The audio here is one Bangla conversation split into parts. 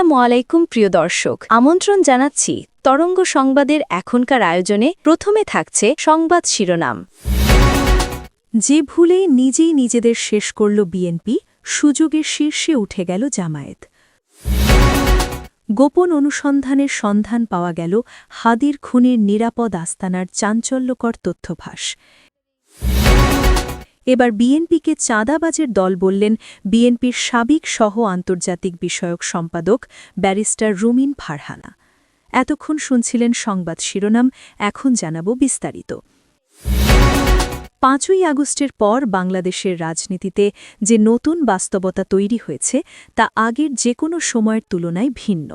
আলাইকুম, প্রিয় দর্শক। আমন্ত্রণ জানাচ্ছি তরঙ্গ সংবাদের এখনকার আয়োজনে প্রথমে থাকছে সংবাদ শিরোনাম। যে ভুলে নিজেই নিজেদের শেষ করল বিএনপি, সুযোগের শীর্ষে উঠে গেল জামায়াত। গোপন অনুসন্ধানের সন্ধান পাওয়া গেল হাদির খুনের নিরাপদ আস্তানার চাঞ্চল্যকর তথ্যভাস। এবার বিএনপিকে চাঁদাবাজের দল বললেন বিএনপির সাবেক সহ আন্তর্জাতিক বিষয়ক সম্পাদক ব্যারিস্টার রুমিন ফারহানা। এতক্ষণ শুনছিলেন সংবাদ শিরোনাম, এখন জানাব বিস্তারিত। পাঁচই আগস্টের পর বাংলাদেশের রাজনীতিতে যে নতুন বাস্তবতা তৈরি হয়েছে, তা আগের যে কোনো সময়ের তুলনায় ভিন্ন।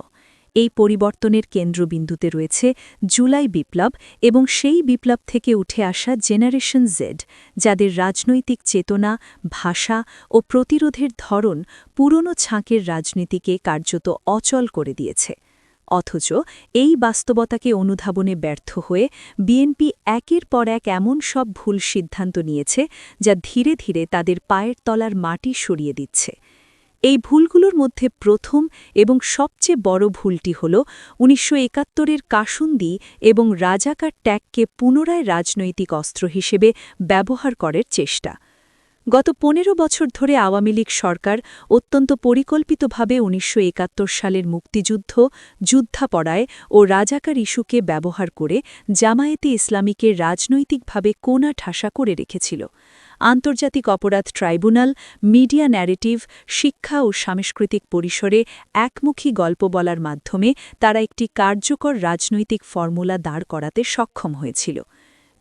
এই পরিবর্তনের কেন্দ্রবিন্দুতে রয়েছে জুলাই বিপ্লব এবং সেই বিপ্লব থেকে উঠে আসা জেনারেশন জেড, যাদের রাজনৈতিক চেতনা, ভাষা ও প্রতিরোধের ধরন পুরনো ছাঁকের রাজনীতিকে কার্যত অচল করে দিয়েছে। অথচ এই বাস্তবতাকে অনুধাবনে ব্যর্থ হয়ে বিএনপি একের পর এক এমন সব ভুল সিদ্ধান্ত নিয়েছে, যা ধীরে ধীরে তাদের পায়ের তলার মাটি সরিয়ে দিচ্ছে। এই ভুলগুলোর মধ্যে প্রথম এবং সবচেয়ে বড় ভুলটি হল উনিশশো একাত্তরের কাসুন্দি এবং রাজাকার ট্যাগকে পুনরায় রাজনৈতিক অস্ত্র হিসেবে ব্যবহার করার চেষ্টা। গত পনেরো বছর ধরে আওয়ামী লীগ সরকার অত্যন্ত পরিকল্পিতভাবে উনিশশো একাত্তর সালের মুক্তিযুদ্ধ যুদ্ধাপড়ায় ও রাজাকার ইস্যুকে ব্যবহার করে জামায়াতে ইসলামীকে রাজনৈতিকভাবে কোনা ঠাসা করে রেখেছিল। আন্তর্জাতিক অপরাধ ট্রাইব্যুনাল, মিডিয়া ন্যারেটিভ, শিক্ষা ও সাংস্কৃতিক পরিসরে একমুখী গল্প বলার মাধ্যমে তারা একটি কার্যকর রাজনৈতিক ফর্মুলা দাঁড় করাতে সক্ষম হয়েছিল।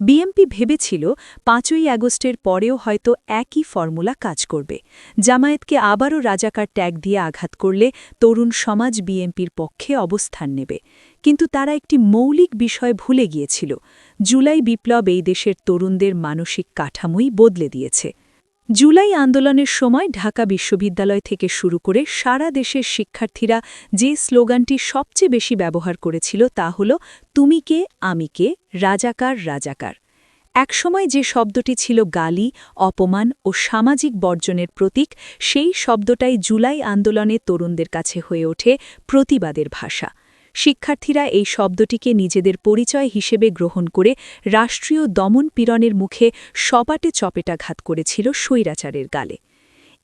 বিএমপি ভেবেছিল পাঁচই আগস্টের পরেও হয়তো একই ফর্মুলা কাজ করবে। জামায়াতকে আবারও রাজাকার ট্যাগ দিয়ে আঘাত করলে তরুণ সমাজ বিএমপির পক্ষে অবস্থান নেবে। কিন্তু তারা একটি মৌলিক বিষয় ভুলে গিয়েছিল। জুলাই বিপ্লব এই দেশের তরুণদের মানসিক কাঠামোই বদলে দিয়েছে। জুলাই আন্দোলনের সময় ঢাকা বিশ্ববিদ্যালয় থেকে শুরু করে সারা দেশের শিক্ষার্থীরা যে স্লোগানটি সবচেয়ে বেশি ব্যবহার করেছিল তা হল, তুমি কে, আমি কে, রাজাকার রাজাকার। একসময় যে শব্দটি ছিল গালি, অপমান ও সামাজিক বর্জনের প্রতীক, সেই শব্দটাই জুলাই আন্দোলনে তরুণদের কাছে হয়ে ওঠে প্রতিবাদের ভাষা। শিক্ষার্থীরা এই শব্দটিকে নিজেদের পরিচয় হিসেবে গ্রহণ করে রাষ্ট্রীয় দমন পীড়নের মুখে সপাটে চপেটাঘাত করেছিল স্বৈরাচারের গালে।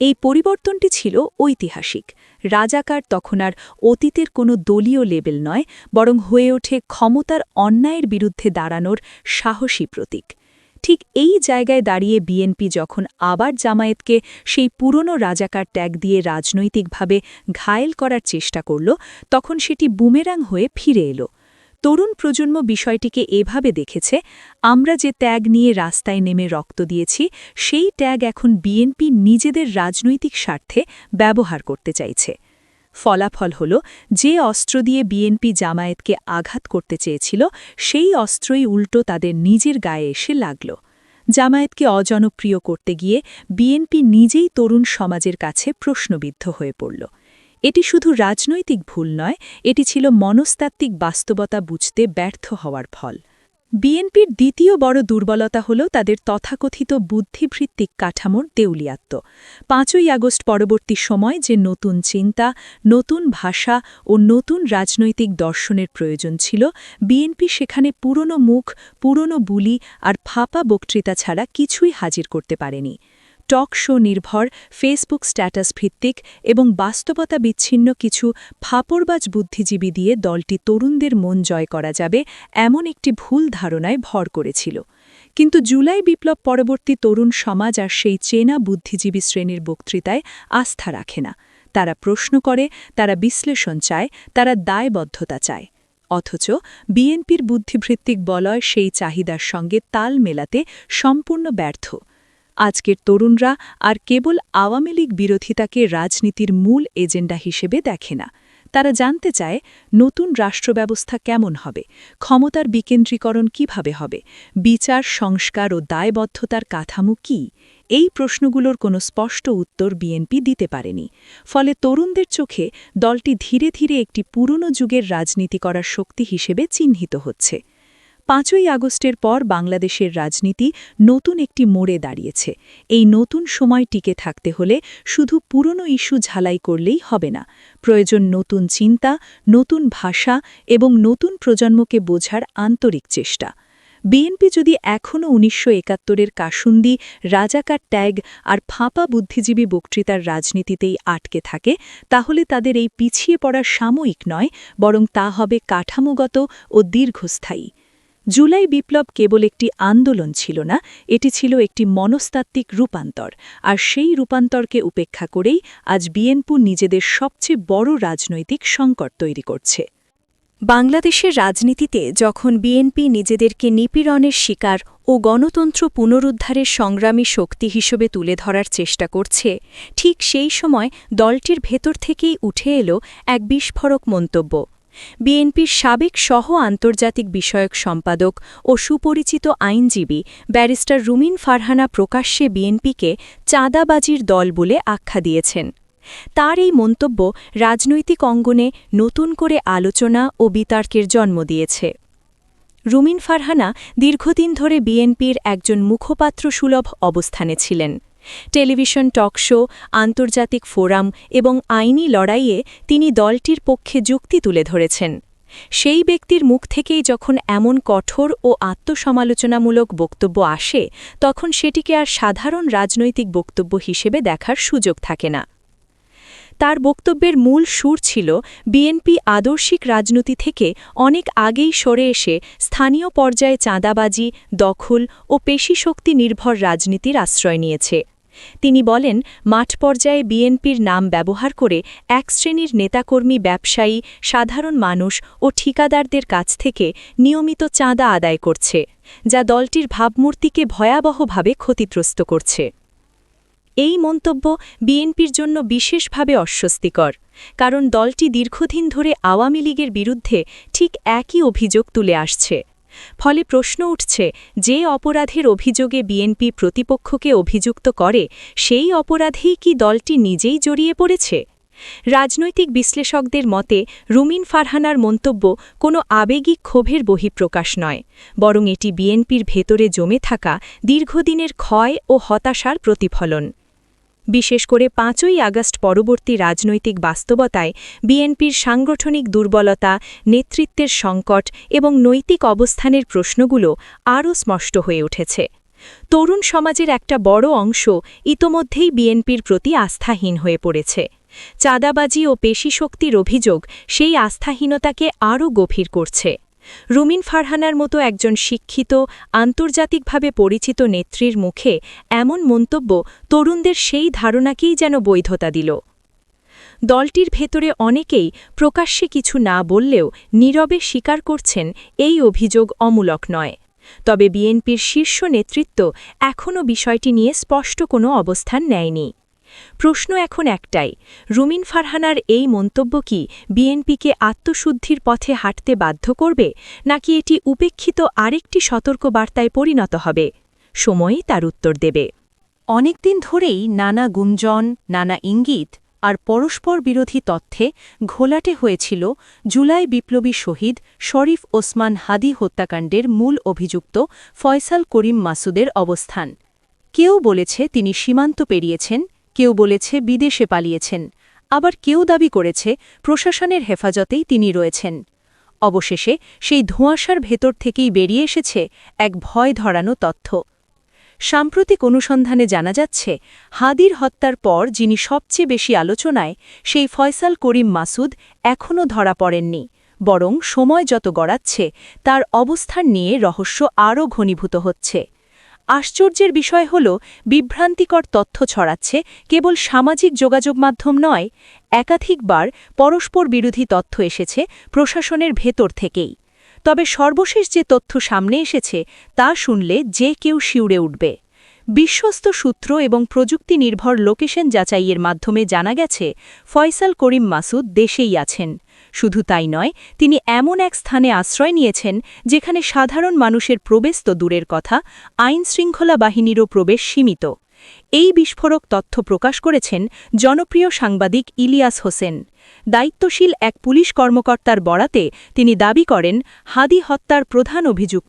এই পরিবর্তনটি ছিল ঐতিহাসিক। রাজাকার তখন আর অতীতের কোনো দলীয় লেবেল নয়, বরং হয়ে ওঠে ক্ষমতার অন্যায়ের বিরুদ্ধে দাঁড়ানোর সাহসী প্রতীক। ঠিক এই জায়গায় দাঁড়িয়ে বিএনপি যখন আবার জামায়াতকে সেই পুরনো রাজাকার ট্যাগ দিয়ে রাজনৈতিকভাবে ঘায়েল করার চেষ্টা করল, তখন সেটি বুমেরাং হয়ে ফিরে এলো। তরুণ প্রজন্ম বিষয়টিকে এভাবে দেখেছে, আমরা যে ত্যাগ নিয়ে রাস্তায় নেমে রক্ত দিয়েছি, সেই ট্যাগ এখন বিএনপি নিজেদের রাজনৈতিক স্বার্থে ব্যবহার করতে চাইছে। ফলাফল হল, যে অস্ত্র দিয়ে বিএনপি জামায়াতকে আঘাত করতে চেয়েছিল, সেই অস্ত্রই উল্টো তাদের নিজের গায়ে এসে লাগল। জামায়াতকে অজনপ্রিয় করতে গিয়ে বিএনপি নিজেই তরুণ সমাজের কাছে প্রশ্নবিদ্ধ হয়ে পড়ল। এটি শুধু রাজনৈতিক ভুল নয়, এটি ছিল মনস্তাত্ত্বিক বাস্তবতা বুঝতে ব্যর্থ হওয়ার ফল। বিএনপির দ্বিতীয় বড় দুর্বলতা হল তাদের তথাকথিত বুদ্ধিভিত্তিক কাঠামোর দেউলিয়াত্ম পাঁচই আগস্ট পরবর্তী সময় যে নতুন চিন্তা, নতুন ভাষা ও নতুন রাজনৈতিক দর্শনের প্রয়োজন ছিল, বিএনপি সেখানে পুরনো মুখ, পুরনো বুলি আর ফাঁপা বক্তৃতা ছাড়া কিছুই হাজির করতে পারেনি। টক শো নির্ভর, ফেসবুক স্ট্যাটাস ভিত্তিক এবং বাস্তবতা বিচ্ছিন্ন কিছু ফাপড়বাজ বুদ্ধিজীবী দিয়ে দলটি তরুণদের মন জয় করা যাবে এমন একটি ভুল ধারণায় ভর করেছিল। কিন্তু জুলাই বিপ্লব পরবর্তী তরুণ সমাজ আর সেই চেনা বুদ্ধিজীবী শ্রেণির বক্তৃতায় আস্থা রাখে না। তারা প্রশ্ন করে, তারা বিশ্লেষণ চায়, তারা দায়বদ্ধতা চায়। অথচ বিএনপির বুদ্ধিভিত্তিক বলয় সেই চাহিদার সঙ্গে তাল মেলাতে সম্পূর্ণ ব্যর্থ। আজকের তরুণরা আর কেবল আওয়ামী লীগ বিরোধিতাকে রাজনীতির মূল এজেন্ডা হিসেবে দেখে না। তারা জানতে চায়, নতুন রাষ্ট্রব্যবস্থা কেমন হবে, ক্ষমতার বিকেন্দ্রীকরণ কীভাবে হবে, বিচার, সংস্কার ও দায়বদ্ধতার কাঠামো কি? এই প্রশ্নগুলোর কোনো স্পষ্ট উত্তর বিএনপি দিতে পারেনি। ফলে তরুণদের চোখে দলটি ধীরে ধীরে একটি পুরনো যুগের রাজনীতি করার শক্তি হিসেবে চিহ্নিত হচ্ছে। পাঁচই আগস্টের পর বাংলাদেশের রাজনীতি নতুন একটি মোড়ে দাঁড়িয়েছে। এই নতুন সময় টিকে থাকতে হলে শুধু পুরনো ইস্যু ঝালাই করলেই হবে না। প্রয়োজন নতুন চিন্তা, নতুন ভাষা এবং নতুন প্রজন্মকে বোঝার আন্তরিক চেষ্টা। বিএনপি যদি এখনও উনিশশো একাত্তরের কাসুন্দি, রাজাকার ট্যাগ আর ফাঁপা বুদ্ধিজীবী বক্তৃতার রাজনীতিতেই আটকে থাকে, তাহলে তাদের এই পিছিয়ে পড়া সাময়িক নয়, বরং তা হবে কাঠামোগত ও দীর্ঘস্থায়ী। জুলাই বিপ্লব কেবল একটি আন্দোলন ছিল না, এটি ছিল একটি মনস্তাত্ত্বিক রূপান্তর। আর সেই রূপান্তরকে উপেক্ষা করেই আজ বিএনপি নিজেদের সবচেয়ে বড় রাজনৈতিক সংকট তৈরি করছে। বাংলাদেশের রাজনীতিতে যখন বিএনপি নিজেদেরকে নিপীড়নের শিকার ও গণতন্ত্র পুনরুদ্ধারের সংগ্রামী শক্তি হিসেবে তুলে ধরার চেষ্টা করছে, ঠিক সেই সময় দলটির ভেতর থেকেই উঠে এলো এক বিস্ফোরক মন্তব্য। বিএনপির সাবেক সহ আন্তর্জাতিক বিষয়ক সম্পাদক ও সুপরিচিত আইনজীবী ব্যারিস্টার রুমিন ফারহানা প্রকাশ্যে বিএনপিকে চাঁদাবাজির দল বলে আখ্যা দিয়েছেন। তার এই মন্তব্য রাজনৈতিক অঙ্গনে নতুন করে আলোচনা ও বিতর্কের জন্ম দিয়েছে। রুমিন ফারহানা দীর্ঘদিন ধরে বিএনপির একজন মুখপাত্র সুলভ অবস্থানে ছিলেন। টেলিভিশন টক শো, আন্তর্জাতিক ফোরাম এবং আইনি লড়াইয়ে তিনি দলটির পক্ষে যুক্তি তুলে ধরেছেন। সেই ব্যক্তির মুখ থেকেই যখন এমন কঠোর ও আত্মসমালোচনামূলক বক্তব্য আসে, তখন সেটিকে আর সাধারণ রাজনৈতিক বক্তব্য হিসেবে দেখার সুযোগ থাকে না। তার বক্তব্যের মূল সুর ছিল, বিএনপি আদর্শিক রাজনীতি থেকে অনেক আগেই সরে এসে স্থানীয় পর্যায়ে চাঁদাবাজি, দখল ও পেশিশক্তি নির্ভর রাজনীতির আশ্রয় নিয়েছে। তিনি বলেন, মাঠ পর্যায়ে বিএনপির নাম ব্যবহার করে এক শ্রেণির নেতাকর্মী ব্যবসায়ী, সাধারণ মানুষ ও ঠিকাদারদের কাছ থেকে নিয়মিত চাঁদা আদায় করছে, যা দলটির ভাবমূর্তিকে ভয়াবহভাবে ক্ষতিগ্রস্ত করছে। এই মন্তব্য বিএনপির জন্য বিশেষভাবে অস্বস্তিকর, কারণ দলটি দীর্ঘদিন ধরে আওয়ামী লীগের বিরুদ্ধে ঠিক একই অভিযোগ তুলে আসছে। ফলে প্রশ্ন উঠছে, যে অপরাধের অভিযোগে বিএনপি প্রতিপক্ষকে অভিযুক্ত করে, সেই অপরাধেই কি দলটি নিজেই জড়িয়ে পড়েছে? রাজনৈতিক বিশ্লেষকদের মতে, রুমিন ফারহানার মন্তব্য কোনো আবেগিক ক্ষোভের বহিঃপ্রকাশ নয়, বরং এটি বিএনপির ভেতরে জমে থাকা দীর্ঘদিনের ক্ষয় ও হতাশার প্রতিফলন। বিশেষ করে পাঁচই আগস্ট পরবর্তী রাজনৈতিক বাস্তবতায় বিএনপির সাংগঠনিক দুর্বলতা, নেতৃত্বের সংকট এবং নৈতিক অবস্থানের প্রশ্নগুলো আরও স্পষ্ট হয়ে উঠেছে। তরুণ সমাজের একটা বড় অংশ ইতোমধ্যেই বিএনপির প্রতি আস্থাহীন হয়ে পড়েছে। চাঁদাবাজি ও পেশিশক্তির অভিযোগ সেই আস্থাহীনতাকে আরও গভীর করছে। রুমিন ফারহানার মতো একজন শিক্ষিত, আন্তর্জাতিকভাবে পরিচিত নেত্রীর মুখে এমন মন্তব্য তরুণদের সেই ধারণাকেই যেন বৈধতা দিল। দলটির ভেতরে অনেকেই প্রকাশ্যে কিছু না বললেও নীরবে স্বীকার করছেন এই অভিযোগ অমূলক নয়। তবে বিএনপির শীর্ষ নেতৃত্ব এখনও বিষয়টি নিয়ে স্পষ্ট কোনো অবস্থান নেয়নি। প্রশ্ন এখন একটাই, রুমিন ফারহানার এই মন্তব্য কি বিএনপিকে আত্মশুদ্ধির পথে হাঁটতে বাধ্য করবে, নাকি এটি উপেক্ষিত আরেকটি সতর্ক বার্তায় পরিণত হবে? সময়ই তার উত্তর দেবে। অনেকদিন ধরেই নানা গুঞ্জন, নানা ইঙ্গিত আর পরস্পর বিরোধী তথ্যে ঘোলাটে হয়েছিল জুলাই বিপ্লবী শহীদ শরীফ ওসমান হাদি হত্যাকাণ্ডের মূল অভিযুক্ত ফয়সাল করিম মাসুদের অবস্থান। কেউ বলেছে তিনি সীমান্ত পেরিয়েছেন কেউ বলেছে বিদেশে পালিয়েছেন, আবার কেউ দাবি করেছে প্রশাসনের হেফাজতেই তিনি রয়েছেন। অবশেষে সেই ধোঁয়াশার ভেতর থেকেই বেরিয়ে এসেছে এক ভয় ধরানো তথ্য। সাম্প্রতিক অনুসন্ধানে জানা যাচ্ছে, হাদির হত্যার পর যিনি সবচেয়ে বেশি আলোচনায়, সেই ফয়সাল করিম মাসুদ এখনও ধরা পড়েননি, বরং সময় যত গড়াচ্ছে, তার অবস্থান নিয়ে রহস্য আরও ঘনীভূত হচ্ছে। আশ্চর্যের বিষয় হল, বিভ্রান্তিকর তথ্য ছড়াচ্ছে কেবল সামাজিক যোগাযোগ মাধ্যম নয়, একাধিকবার পরস্পর বিরোধী তথ্য এসেছে প্রশাসনের ভেতর থেকেই। তবে সর্বশেষ যে তথ্য সামনে এসেছে তা শুনলে যে কেউ শিউড়ে উঠবে। বিশ্বস্ত সূত্র এবং প্রযুক্তি নির্ভর লোকেশন যাচাইয়ের মাধ্যমে জানা গেছে, ফয়সাল করিম মাসুদ দেশেই আছেন। শুধু তাই নয়, তিনি এমন এক স্থানে আশ্রয় নিয়েছেন যেখানে সাধারণ মানুষের প্রবেশ তো দূরের কথা, আইন শৃঙ্খলা বাহিনীরও প্রবেশ সীমিত। এই বিস্ফোরক তথ্য প্রকাশ করেছেন জনপ্রিয় সাংবাদিক ইলিয়াস হোসেন। দায়িত্বশীল এক পুলিশ কর্মকর্তার বরাতে তিনি দাবি করেন, হাদি হত্যার প্রধান অভিযুক্ত